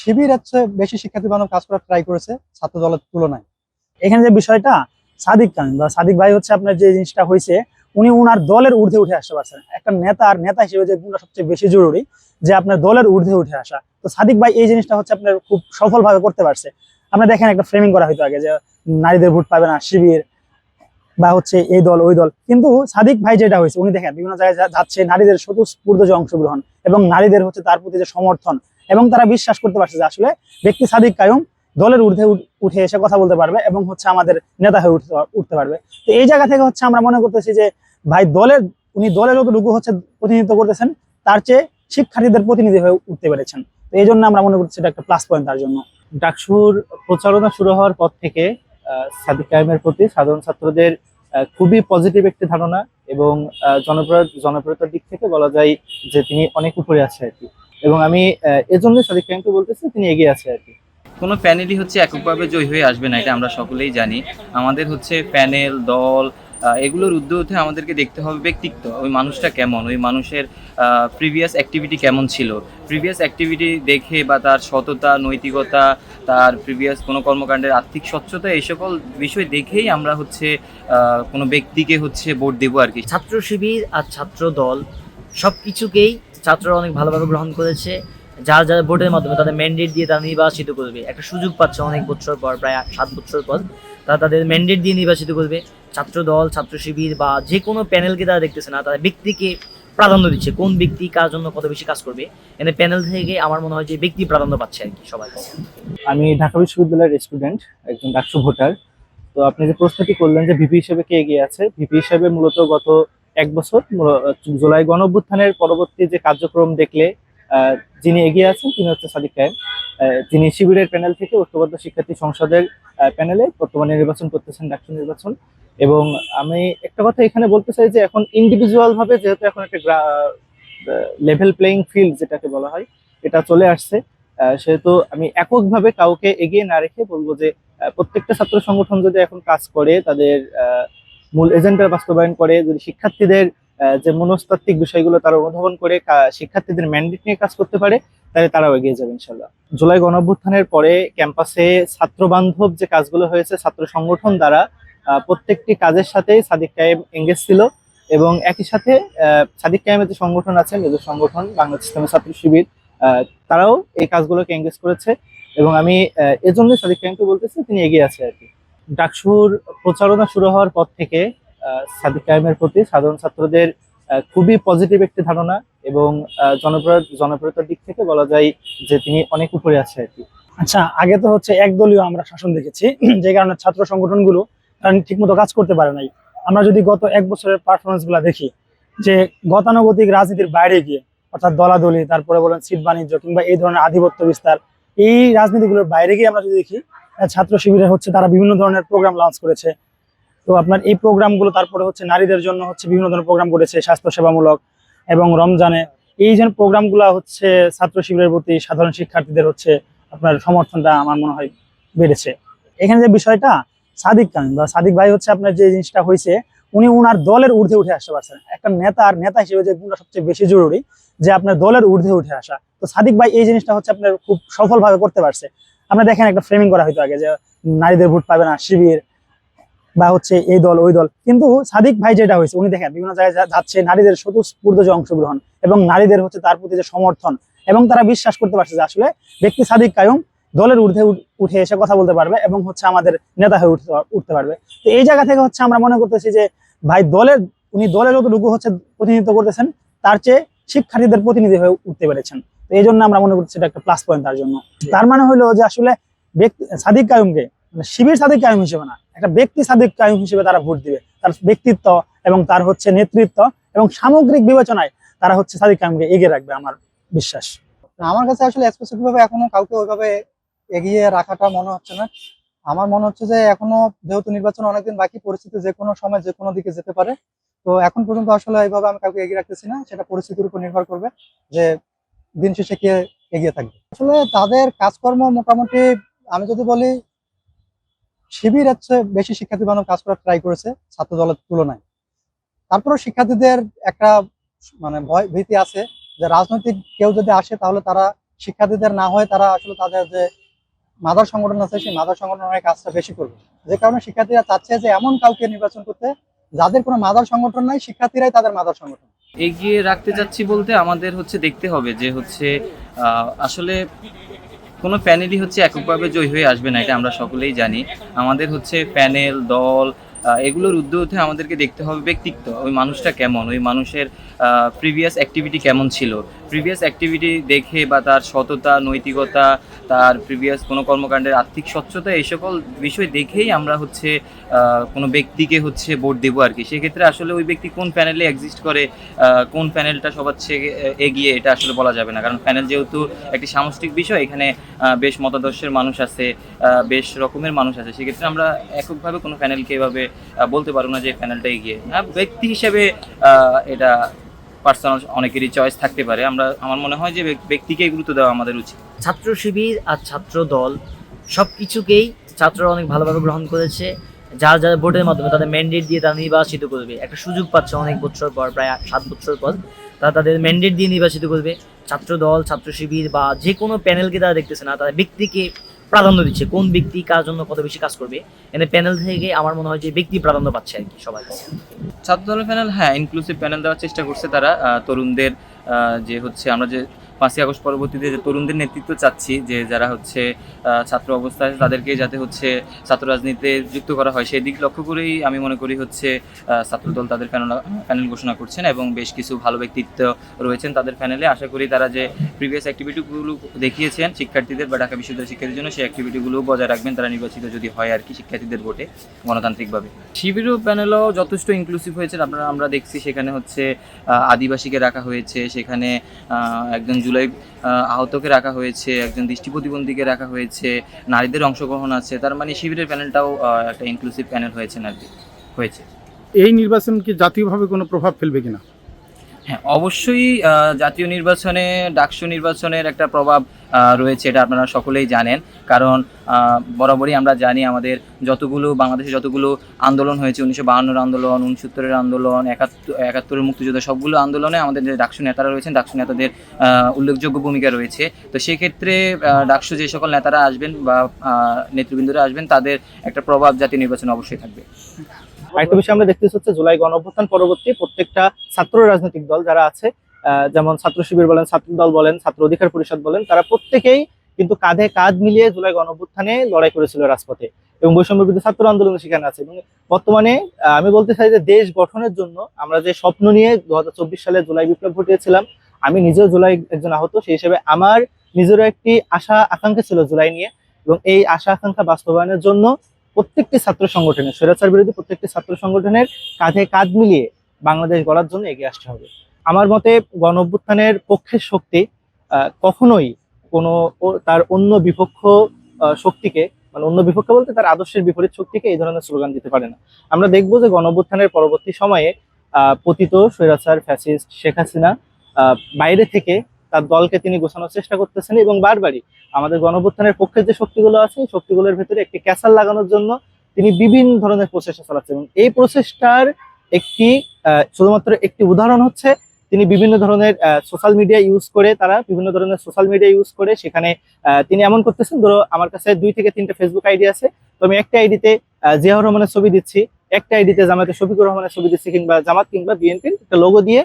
শিবির হচ্ছে বেশি শিক্ষার্থী বানানো কাজ করার ট্রাই করেছে ছাত্র দলের তুলনায়। এখানে যে বিষয়টা, সাদিক কামিল বা সাদিক ভাই হচ্ছে আপনার যে জিনিসটা হয়েছে, উনি উনার দলের ঊর্ধ্বে উঠে আসতে পারছেন একটা নেতা আর নেতা হিসেবে যে গুণটা সবচেয়ে বেশি জরুরি, যে আপনার দলের ঊর্ধ্বে উঠে আসা। তো সাদিক ভাই এই জিনিসটা হচ্ছে আপনার খুব সফলভাবে করতে পারছে। আপনি দেখেন একটা ফ্রেমিং করা হয়তো আগে যে নারীদের ভোট পাবে না, শিবির বা হচ্ছে এই দল, ওই দল। কিন্তু সাদিক ভাই যেটা হয়েছে, উনি দেখেন বিভিন্ন জায়গায় যাচ্ছে, নারীদের স্বতঃস্ফূর্ত যে অংশগ্রহণ এবং নারীদের হচ্ছে তার প্রতি যে সমর্থন এবং তারা বিশ্বাস করতে পারছে যে আসলে ব্যক্তি সাদিক কায়ুম দলের ঊর্ধ্বে উঠে এসে কথা বলতে পারবে এবং হচ্ছে আমাদের নেতা হয়ে উঠতে উঠতে পারবে। তো এই জায়গা থেকে হচ্ছে আমরা মনে করতেছি যে ভাই দলের উনি দলের যতটুকু হচ্ছে প্রতিনিধিত্ব করতেছেন, তার চেয়ে শিক্ষার্থীদের প্রতিনিধি হয়ে উঠতে পেরেছেন। তো এই জন্য আমরা মনে করছি এটা একটা প্লাস পয়েন্ট তার জন্য। ডাকসুর প্রচারণা শুরু হওয়ার পর থেকে সাদিক কায়েমের প্রতি সাধারণ ছাত্রদের খুবই পজিটিভ একটি ধারণা এবং জনপ্রিয় জনপ্রিয়তার দিক থেকে বলা যায় যে তিনি অনেক উপরে আছে আর কি। এবং আমি এজন্য সাদিক কায়েমকে বলতেছি তিনি এগিয়ে আছে আর কি। কোনো প্যানেলই হচ্ছে এককভাবে জয় হয়ে আসবে না এটা আমরা সকলেই জানি। আমাদের হচ্ছে প্যানেল দল এগুলোর উদ্যোগে আমাদেরকে দেখতে হবে ব্যক্তিত্ব ওই মানুষটা কেমন ওই মানুষের প্রিভিয়াস অ্যাক্টিভিটি কেমন ছিল। প্রিভিয়াস অ্যাক্টিভিটি দেখে বা তার সততা নৈতিকতা তার প্রিভিয়াস কোনো কর্মকাণ্ডের আর্থিক স্বচ্ছতা এই সকল বিষয় দেখেই আমরা হচ্ছে কোনো ব্যক্তিকে হচ্ছে ভোট দেবো আর কি। ছাত্র শিবির আর ছাত্র দল সব কিছুকেই ছাত্ররা অনেক ভালোভাবে গ্রহণ করেছে। যার যার ভোটের মাধ্যমে তাদের ম্যান্ডেট দিয়ে তারা নির্বাচিত করবে। একটা সুযোগ পাচ্ছে অনেক বছর পর, প্রায় সাত বছর পর। তারা তাদের ম্যান্ডেট দিয়ে নির্বাচিত করবে। ছাত্র দল, ছাত্র শিবির বা যে কোনো প্যানেলকে তারা দেখতেছে না, তারা ব্যক্তিকে প্রাধান্য দিচ্ছে। কোন ব্যক্তি কার জন্য কত বেশি কাজ করবে? এনে প্যানেল থেকে আমার মনে হয় যে ব্যক্তি প্রাধান্য পাচ্ছে আর কি সবার কাছে। আমি ঢাকা বিশ্ববিদ্যালয়ের স্টুডেন্ট একজন ডাকসু ভোটার। তো আপনি যে প্রশ্নটি করলেন যে ভিপি হিসেবে কে এগিয়ে আছে, ভিপি হিসেবে মূলত গত এক বছর জুলাই গণ অভ্যুত্থানের পরবর্তী যে কার্যক্রম দেখলে যিনি এগিয়ে আছেন তিনি হচ্ছে সাদিক কায়েম। যিনি শিবিরের প্যানেল থেকে ঐক্যবদ্ধ শিক্ষার্থী সংসদের প্যানেলে বর্তমানে নির্বাচন করতেছেন ডাকসু নির্বাচন। এবং আমি একটা কথা এখানে বলতে চাই যে এখন ইন্ডিভিজুয়াল ভাবে যেহেতু এখন একটা লেভেল প্লেইং ফিল্ড যেটাকে বলা হয় এটা চলে আসছে। সেহেতু আমি এককভাবে কাউকে এগিয়ে না রেখে বলব যে প্রত্যেকটা ছাত্র সংগঠন যদি এখন কাজ করে তাদের আহ, মূল এজেন্ডার বাস্তবায়ন করে, যদি শিক্ষার্থীদের যে মনস্তাত্ত্বিক বিষয়গুলো তারা অনুধাবন করে শিক্ষার্থীদের ম্যান্ডেট নিয়ে কাজ করতে পারে, তাহলে তারাও এগিয়ে যাবে ইনশাল্লাহ জুলাই গণঅভ্যুত্থানের পরে ক্যাম্পাসে ছাত্র বান্ধব যে কাজগুলো হয়েছে, ছাত্র সংগঠন দ্বারা প্রত্যেকটি কাজের সাথেই সাদিক কায়েম এঙ্গেজ ছিল এবং একই সাথে সাদিক কায়েমের যে সংগঠন আছে নিজের সংগঠন, বাংলাদেশ ইসলামী ছাত্র শিবির তারাও এই কাজগুলোকে এঙ্গেজ করেছে এবং আমি এজন্য সাদিক কায়েমকে বলতেছি, তিনি এগিয়ে আছে আর কি। ডাকসুর প্রচারণা শুরু হওয়ার পর থেকে সাদিক কায়েমের প্রতি সাধারণ ছাত্রদের খুবই পজিটিভ একটি ধারণা এবং জনপ্রিয় জনপ্রিয়তার দিক থেকে বলা যায় যে তিনি অনেক উপরে আছে আর কি। আচ্ছা আগে তো হচ্ছে একদলীয় আমরা শাসন দেখেছি, যে কারণে ছাত্র সংগঠনগুলো তারা ঠিকমতো কাজ করতে পারে নাই। আমরা যদি গত এক বছরের পারফরমেন্সগুলা দেখি, যে গতানুগতিক রাজনীতির বাইরে গিয়ে, অর্থাৎ দলাদলি, তারপরে বলেন সিট বাণিজ্য কিংবা এই ধরনের আধিপত্য বিস্তার, এই রাজনীতিগুলোর বাইরে গিয়ে আমরা যদি দেখি ছাত্র শিবিরে হচ্ছে তারা বিভিন্ন ধরনের প্রোগ্রাম লঞ্চ করেছে। তো আপনার এই প্রোগ্রামগুলো তারপরে হচ্ছে নারীদের জন্য হচ্ছে বিভিন্ন ধরনের প্রোগ্রাম করেছে, স্বাস্থ্যসেবামূলক এবং রমজানে। এই যে প্রোগ্রামগুলো হচ্ছে ছাত্র শিবিরের প্রতি সাধারণ শিক্ষার্থীদের হচ্ছে আপনার সমর্থনটা আমার মনে হয় বেড়েছে। এখানে যে বিষয়টা, সাদিক কামিল বা সাদিক ভাই হচ্ছে আপনার যে জিনিসটা হয়েছে উনি উনার দলের ঊর্ধ্বে উঠে আসতে পারছেন। একটা নেতা আর নেতা হিসেবে যে গুণটা সবচেয়ে বেশি জরুরি, যে আপনার দলের ঊর্ধ্বে উঠে আসা। তো সাদিক ভাই এই জিনিসটা হচ্ছে আপনার খুব সফলভাবে করতে পারছে। আপনি দেখেন একটা ফ্রেমিং করা হয়তো আগে যে নারীদের ভোট পাবে না, শিবির বা হচ্ছে এই দল, ওই দল। কিন্তু সাদিক ভাই যেটা হয়েছে, উনি দেখেন বিভিন্ন জায়গায় যাচ্ছে, নারীদের স্বতঃস্ফূর্ত যে অংশগ্রহণ এবং নারীদের হচ্ছে তার প্রতি যে সমর্থন এবং তারা বিশ্বাস করতে পারছে যে আসলে ব্যক্তি সাদিক কায়ুম দলের ঊর্ধ্বে উঠ- উঠে এসে কথা বলতে পারবে এবং হচ্ছে আমাদের নেতা হয়ে উঠতে উঠতে পারবে। তো এই জায়গা থেকে হচ্ছে আমরা মনে করতেছি যে ভাই দলের, উনি দলের যতটুকু হচ্ছে প্রতিনিধিত্ব করতেছেন, তার চেয়ে শিক্ষার্থীদের প্রতিনিধি হয়ে উঠতে পেরেছেন। তো এই জন্য আমরা মনে করছি এটা একটা প্লাস পয়েন্ট তার জন্য। তার মানে হলো যে আসলে ব্যক্তি সাদিক কায়ুমকে মানে শিবির সাদিক কায়ুম হিসেবে না একটা ব্যক্তি সাদিক কায়ুম হিসেবে তারা ভোট দিবে। তার ব্যক্তিত্ব এবং তার হচ্ছে নেতৃত্ব এবং সামগ্রিক বিবেচনায় তারা হচ্ছে সাদিক কায়ুমকে এগিয়ে রাখবে আমার বিশ্বাস। আমার কাছে আসলে স্পেসিফিক ভাবে এখনও কাউকে ওইভাবে এগিয়ে রাখাটা মনে হচ্ছে না। আমার মনে হচ্ছে যে এখনও যেহেতু নির্বাচন অনেকদিন বাকি পরিস্থিতি যে কোনো সময় যে কোনো দিকে যেতে পারে। তো এখন পর্যন্ত আসলে এইভাবে আমি কাউকে এগিয়ে রাখতেছি না সেটা পরিস্থিতির উপর নির্ভর করবে যে দিন শেষে কে এগিয়ে থাকবে? আসলে তাদের কাজকর্ম মোটামুটি আমি যদি বলি, শিবির হচ্ছে বেশি শিক্ষার্থী বানানো কাজ করার ট্রাই করেছে ছাত্র দলের তুলনায়। তারপরেও শিক্ষার্থীদের একটা মানে ভয় ভীতি আছে যে রাজনৈতিক কেউ যদি আসে তাহলে তারা শিক্ষার্থীদের না হয় তারা আসলে তাদের যে মাদার সংগঠন আছে সেই মাদার সংগঠনের কাজটা বেশি করবে। যে কারণে শিক্ষার্থীরা চাচ্ছে যে এমন কাউকে নির্বাচন করতে যাদের কোনো মাদার সংগঠন নাই, শিক্ষার্থীরাই তাদের মাদার সংগঠন। এগিয়ে রাখতে চাচ্ছি বলতে আমাদের হচ্ছে দেখতে হবে যে হচ্ছে আসলে কোনো প্যানেলই হচ্ছে এককভাবে জয়ী হয়ে আসবে না, এটা আমরা সকলেই জানি। আমাদের হচ্ছে প্যানেল, দল এগুলোর উদ্যোগে আমাদেরকে দেখতে হবে ব্যক্তিত্ব, ওই মানুষটা কেমন, ওই মানুষের প্রিভিয়াস অ্যাক্টিভিটি কেমন ছিল। প্রিভিয়াস অ্যাক্টিভিটি দেখে বা তার সততা, নৈতিকতা, তার প্রিভিয়াস কোনো কর্মকাণ্ডের আর্থিক স্বচ্ছতা, এই সকল বিষয় দেখেই আমরা হচ্ছে কোনো ব্যক্তিকে হচ্ছে ভোট দেবো আর কি। সেক্ষেত্রে আসলে ওই ব্যক্তি কোন প্যানেলে এক্সিস্ট করে কোন প্যানেলটা সবার থেকে এগিয়ে, এটা আসলে বলা যাবে না। কারণ প্যানেল যেহেতু একটি সামষ্টিক বিষয়, এখানে বেশ মতাদর্শের মানুষ আছে বেশ রকমের মানুষ আছে। সেক্ষেত্রে আমরা এককভাবে কোনো প্যানেলকে এভাবে বলতে পারব না যে প্যানেলটা এগিয়ে। হ্যাঁ ব্যক্তি হিসেবে এটা পার্সোনাল অনেকেরই চয়েস থাকতে পারে। আমরা, আমার মনে হয় যে ব্যক- ব্যক্তিকেই গুরুত্ব দেওয়া আমাদের উচিত। ছাত্র শিবির আর ছাত্র দল সব কিছুকেই ছাত্ররা অনেক ভালোভাবে গ্রহণ করেছে। যার যার ভোটের মাধ্যমে তাদের ম্যান্ডেট দিয়ে তারা নির্বাচিত করবে। একটা সুযোগ পাচ্ছে অনেক বছর পর, প্রায় সাত বছর পর। তারা তাদের ম্যান্ডেট দিয়ে নির্বাচিত করবে। ছাত্র দল, ছাত্র শিবির বা যে কোনো প্যানেলকে তারা দেখতেছে না তারা ব্যক্তিকে প্রাধান্য দিচ্ছে, কোন ব্যক্তি কার জন্য কত বেশি কাজ করবে। এনে প্যানেল থেকে আমার মনে হয় যে ব্যক্তি প্রাধান্য পাচ্ছে আর কি সবার কাছে। ছাত্র দলের প্যানেল হ্যাঁ ইনক্লুসিভ প্যানেল দেওয়ার চেষ্টা করছে তারা তরুণদের যে হচ্ছে আমরা যে পাঁচই আগস্ট পরবর্তীতে যে তরুণদের নেতৃত্ব চাচ্ছি, যে যারা হচ্ছে ছাত্র অবস্থায়, তাদেরকে যাতে হচ্ছে ছাত্র রাজনীতিতে যুক্ত করা হয়, সেই দিক লক্ষ্য করেই আমি মনে করি হচ্ছে ছাত্রদল তাদের প্যানেল প্যানেল ঘোষণা করছেন এবং বেশ কিছু ভালো ব্যক্তিত্ব রয়েছেন তাদের প্যানেলে। আশা করি তারা যে প্রিভিয়াস অ্যাক্টিভিটিগুলো দেখিয়েছেন শিক্ষার্থীদের বা ঢাকা বিশ্ববিদ্যালয়ের শিক্ষার্থীর জন্য, সেই অ্যাক্টিভিটিগুলো বজায় রাখবেন। তারা নির্বাচিত যদি হয় আর কি শিক্ষার্থীদের ভোটে, গণতান্ত্রিকভাবে। শিবিরও প্যানেলও যথেষ্ট ইনক্লুসিভ হয়েছে। আপনারা, আমরা দেখছি সেখানে হচ্ছে আদিবাসীকে রাখা হয়েছে। সেখানে একজন জুলাই আহতকে রাখা হয়েছে, একজন দৃষ্টি প্রতিবন্ধীকে রাখা হয়েছে, নারীদের অংশগ্রহণ আছে, তার মানে শিবিরের প্যানেলটাও একটা ইনক্লুসিভ প্যানেল হয়েছে আর কি হয়েছে। এই নির্বাচন কি জাতীয়ভাবে কোনো প্রভাব ফেলবে কিনা? হ্যাঁ অবশ্যই জাতীয় নির্বাচনে, ডাকসু নির্বাচনের একটা প্রভাব রয়েছে, এটা আপনারা সকলেই জানেন। কারণ বরাবরই আমরা জানি আমাদের যতগুলো, বাংলাদেশে যতগুলো আন্দোলন হয়েছে, উনিশশো বাহান্নর আন্দোলন, উনসত্তরের আন্দোলন, একাত্তর, একাত্তরের মুক্তিযুদ্ধ, সবগুলো আন্দোলনে আমাদের যে ডাকসু নেতারা রয়েছেন, ডাকসু নেতাদের উল্লেখযোগ্য ভূমিকা রয়েছে। তো সেক্ষেত্রে ডাকসু যে সকল নেতারা আসবেন বা নেতৃবৃন্দরা আসবেন, তাদের একটা প্রভাব জাতীয় নির্বাচনে অবশ্যই থাকবে। আরেকটা বিষয় আমরা দেখতেছি হচ্ছে জুলাই গণ অভ্যুত্থান পরবর্তী প্রত্যেকটা ছাত্র রাজনৈতিক দল যারা আছে যেমন ছাত্র শিবির বলেন, ছাত্র দল বলেন, ছাত্র অধিকার পরিষদ বলেন, তারা প্রত্যেকেই কিন্তু কাঁধে কাঁধ মিলিয়ে জুলাই গণ অভ্যুত্থানে লড়াই করেছিল রাজপথে। এবং বৈষম্য বিরোধী ছাত্র আন্দোলন সেখানে আছে। এবং বর্তমানে আমি বলতে চাই যে দেশ গঠনের জন্য আমরা যে স্বপ্ন নিয়ে দু হাজার চব্বিশ সালে জুলাই বিপ্লব ঘটিয়েছিলাম, আমি নিজেও জুলাই একজন আহত, সেই হিসেবে আমার নিজেরও একটি আশা, আকাঙ্ক্ষা ছিল জুলাই নিয়ে। এবং এই আশা, আকাঙ্ক্ষা বাস্তবায়নের জন্য প্রত্যেকটি ছাত্র সংগঠনের, স্বৈরাচার বিরোধী প্রত্যেকটি ছাত্র সংগঠনের কাঁধে কাঁধ মিলিয়ে বাংলাদেশ গড়ার জন্য এগিয়ে আসতে হবে। আমার মতে গণ অভ্যুত্থানের পক্ষের শক্তি কখনোই কোনো তার অন্য বিপক্ষ শক্তিকে মানে অন্য বিপক্ষ বলতে তার আদর্শের বিপরীত শক্তিকে এই ধরনের স্লোগান দিতে পারে না। আমরা দেখব যে গণ অভ্যুত্থানের পরবর্তী সময়ে পতিত, স্বৈরাচার, ফ্যাসিস্ট শেখ হাসিনা বাইরে থেকে তার দলকে তিনি গোছানোর চেষ্টা করতেছেন এবং বারবারই আমাদের গণঅভ্যুত্থানের পক্ষে যে শক্তিগুলো আছে শক্তিগুলোর ভেতরে একটি ক্যাসাল লাগানোর জন্য তিনি বিভিন্ন ধরনের প্রচেষ্টা চালাচ্ছেন এবং এই প্রচেষ্টার একটি শুধুমাত্র একটি উদাহরণ হচ্ছে তিনি বিভিন্ন ধরনের সোশ্যাল মিডিয়া ইউজ করে তারা বিভিন্ন ধরনের সোশ্যাল মিডিয়া ইউজ করে সেখানে তিনি এমন করতেছেন, ধরো আমার কাছে দুই থেকে তিনটা ফেসবুক আইডি আছে, তো আমি একটা আইডিতে জিয়াউর রহমানের ছবি দিচ্ছি, একটা আইডিতে জামাতে শফিকুর রহমানের ছবি দিচ্ছি কিংবা জামাত কিংবা বিএনপির একটা লোগো দিয়ে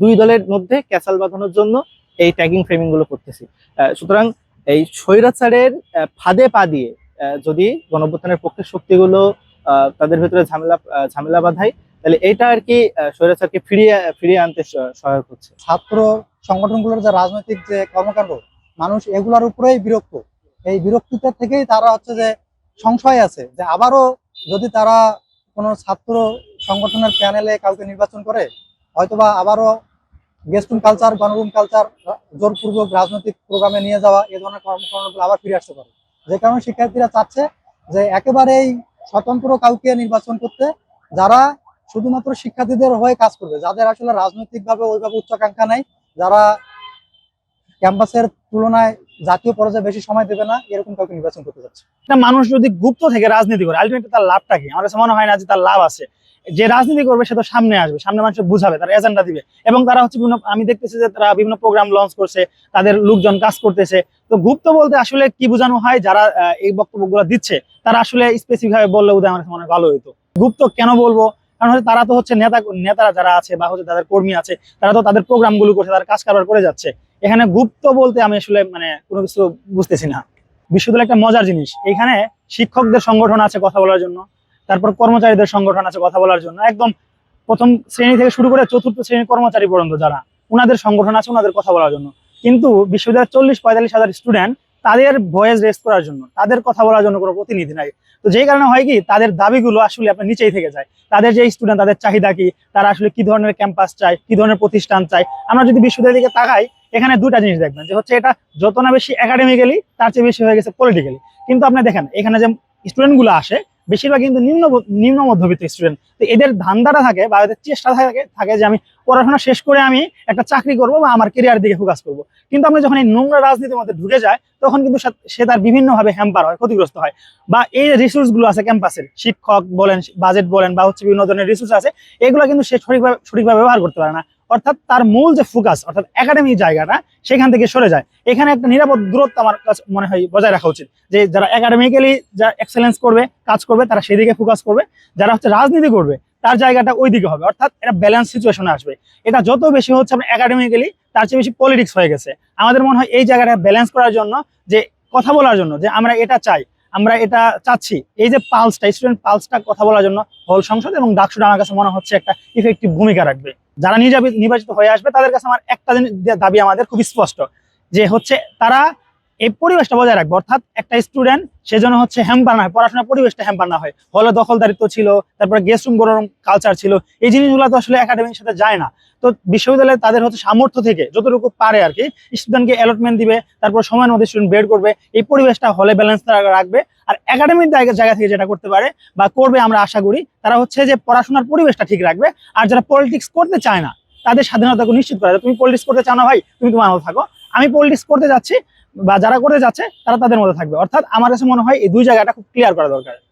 দুই দলের মধ্যে ক্যাসাল বাঁধানোর জন্য এই ট্যাগিং ফ্রেমিংগুলো করতেছি। সুতরাং এই স্বৈরাচারের ফাঁদে পা দিয়ে যদি গণঅভ্যুত্থানের পক্ষের শক্তিগুলো তাদের ভেতরে ঝামেলা ঝামেলা বাঁধায়, তাহলে এটা আর কি স্বৈরাচারকে ফিরিয়ে ফিরিয়ে আনতে সহায়ক হচ্ছে। ছাত্র সংগঠনগুলোর যে রাজনৈতিক যে কর্মকাণ্ড, মানুষ এগুলোর উপরেই বিরক্ত। এই বিরক্তিটা থেকেই তারা হচ্ছে যে সংশয় আছে, যে আবারও যদি তারা কোনো ছাত্র সংগঠনের প্যানেলে কাউকে নির্বাচন করে, হয়তোবা আবারও গেস্টুম কালচার গণরুম কালচার জোরপূর্বক রাজনৈতিক প্রোগ্রামে নিয়ে যাওয়া, এ ধরনের কর্মকাণ্ডগুলো আবার ফিরে আসতে পারে। যে কারণে শিক্ষার্থীরা চাচ্ছে যে একেবারেই স্বতন্ত্র কাউকে নির্বাচন করতে যারা শুধুমাত্র শিক্ষার্থীদের হয়ে কাজ করবে, যাদের আসলে রাজনৈতিকভাবে ওইভাবে উচ্চাকাঙ্ক্ষা নাই, যারা ক্যাম্পাসের তুলনায় জাতীয় পর্যায়ে বেশি সময় দেবে না, এরকম কাউকে নির্বাচন করতে একটা মানুষ যদি গুপ্ত থেকে রাজনীতি করে আলটিমেটলি তার লাভটা কি? আমার কাছে মনে হয় না যে তার লাভ আছে। যে রাজনীতি করবে সে তো সামনে আসবে, সামনে মানুষকে বুঝাবে, তারা এজেন্ডা দিবে। এবং তারা হচ্ছে বিভিন্ন, আমি দেখতেছি যে তারা বিভিন্ন প্রোগ্রাম লঞ্চ করছে, তাদের লোকজন কাজ করতেছে। তো গুপ্ত বলতে আসলে কি বোঝানো হয়, যারা এই বক্তব্যগুলো দিচ্ছে, তারা আসলে স্পেসিফিক ভাবে বললে বোধহয় আমার মনে ভালো হতো গুপ্ত কেন বলব? কারণ হচ্ছে তারা তো হচ্ছে নেতা, নেতারা যারা আছে বা হচ্ছে তাদের কর্মী আছে, তারা তো তাদের প্রোগ্রামগুলো করছে, তারা কাজ কারবার করে যাচ্ছে। এখানে গুপ্ত বলতে আমি আসলে মানে কোনো কিছু বুঝতেছি না। বিশ্ববিদ্যালয় একটা মজার জিনিস। এখানে শিক্ষকদের সংগঠন আছে কথা বলার জন্য। তারপর কর্মচারীদের সংগঠন আছে কথা বলার জন্য। একদম প্রথম শ্রেণি থেকে শুরু করে চতুর্থ শ্রেণির কর্মচারী পর্যন্ত যারা ওনাদের সংগঠন আছে ওনাদের কথা বলার জন্য। কিন্তু বিশ্ববিদ্যালয়ের চল্লিশ পঁয়তাল্লিশ হাজার স্টুডেন্ট তাদের ভয়েস রেস করার জন্য, তাদের কথা বলার জন্য কোনো প্রতিনিধি নাই। তো যেই কারণে হয় কি, তাদের দাবিগুলো আসলে আপনার নিচেই থেকে যায়। তাদের যে স্টুডেন্ট তাদের চাহিদা কি, তারা আসলে কি ধরনের ক্যাম্পাস চায়, কি ধরনের প্রতিষ্ঠান চায়। আমরা যদি বিশ্ববিদ্যালয়ের দিকে তাকাই, এখানে দুটা জিনিস দেখবেন, যে হচ্ছে এটা যত না বেশি একাডেমিক্যালি তার চেয়ে বেশি হয়ে গেছে পলিটিক্যালি কিন্তু আপনি দেখেন, এখানে যে স্টুডেন্টগুলো আসে বেশিরভাগ কিন্তু নিম্ন নিম্ন মধ্যবিত্ত স্টুডেন্ট তো এদের ধান্দাটা থাকে বা এদের চেষ্টা থাকে থাকে যে আমি পড়াশোনা শেষ করে আমি একটা চাকরি করব বা আমার কেরিয়ার দিকে ফোকাস করব। কিন্তু আমরা যখন এই নোংরা রাজনীতির মধ্যে ঢুকে যায় তখন কিন্তু সে- তার বিভিন্নভাবে হ্যাম্পার হয়, ক্ষতিগ্রস্ত হয়। বা এই রিসোর্সগুলো আছে ক্যাম্পাসের শিক্ষক বলেন, বাজেট বলেন বা হচ্ছে বিভিন্ন ধরনের রিসোর্স আছে, এগুলো কিন্তু সে সঠিকভাবে সঠিকভাবে ব্যবহার করতে পারে না। অর্থাৎ তার মূল যে ফোকাস অর্থাৎ একাডেমিক জায়গাটা, সেখান থেকে সরে যায়। এখানে একটা নিরাপদ দূরত্ব আমার কাছে মনে হয় বজায় রাখা উচিত। যে যারা একাডেমিক্যালি যা এক্সেলেন্স করবে, কাজ করবে, তারা সেদিকে ফোকাস করবে। যারা হচ্ছে রাজনীতি করবে, তার জায়গাটা ওই দিকে হবে। অর্থাৎ এটা ব্যালেন্স সিচুয়েশনে আসবে। এটা যত বেশি হচ্ছে আপনার একাডেমিক্যালি তার চেয়ে বেশি পলিটিক্স হয়ে গেছে। আমাদের মনে হয় এই জায়গাটা ব্যালেন্স করার জন্য, যে কথা বলার জন্য, যে আমরা এটা চাই আমরা এটা চাচ্ছি। এই যে পালসটা স্টুডেন্ট পালসটা কথা বলার জন্য হল সংসদ এবং ডাকসুটা আমার কাছে মনে হচ্ছে একটা ইফেক্টিভ ভূমিকা রাখবে। যারা নির্বাচিত হয়ে আসবে, তাদের কাছে আমার একটা দাবি আমাদের খুব স্পষ্ট যে হচ্ছে তারা এই পরিবেশটা বজায় রাখবে। অর্থাৎ একটা স্টুডেন্ট সেজন্য হচ্ছে হ্যাম্পার না হয়, পড়াশোনার পরিবেশটা হ্যাম্পার না হয়। হলে দখলদারিত্ব ছিল, তারপরে গেস্ট রুম গরম কালচার ছিল। এই জিনিসগুলো তো আসলে একাডেমির সাথে যায় না। তো বিশ্ববিদ্যালয়ে তাদের হচ্ছে সামর্থ্য থেকে যতটুকু পারে আর কি স্টুডেন্টকে অ্যালটমেন্ট দিবে, তারপর সময়ের মধ্যে স্টুডেন্ট বের করবে। এই পরিবেশটা হলে ব্যালেন্স রাখবে। আর একাডেমিক জায়গা থেকে যেটা করতে পারে বা করবে আমরা আশা করি, তারা হচ্ছে যে পড়াশোনার পরিবেশটা ঠিক রাখবে। আর যারা পলিটিক্স করতে চায় না, তাদের স্বাধীনতাকে নিশ্চিত করা। তুমি পলিটিক্স করতে চাও না ভাই, তুমি তোমার থাকো। আমি পলিটিক্স করতে যাচ্ছি বা যারা করতে যাচ্ছে, তারা তাদের মধ্যে থাকবে। অর্থাৎ আমার কাছে মনে হয় এই দুই জায়গাটা খুব ক্লিয়ার করা দরকার।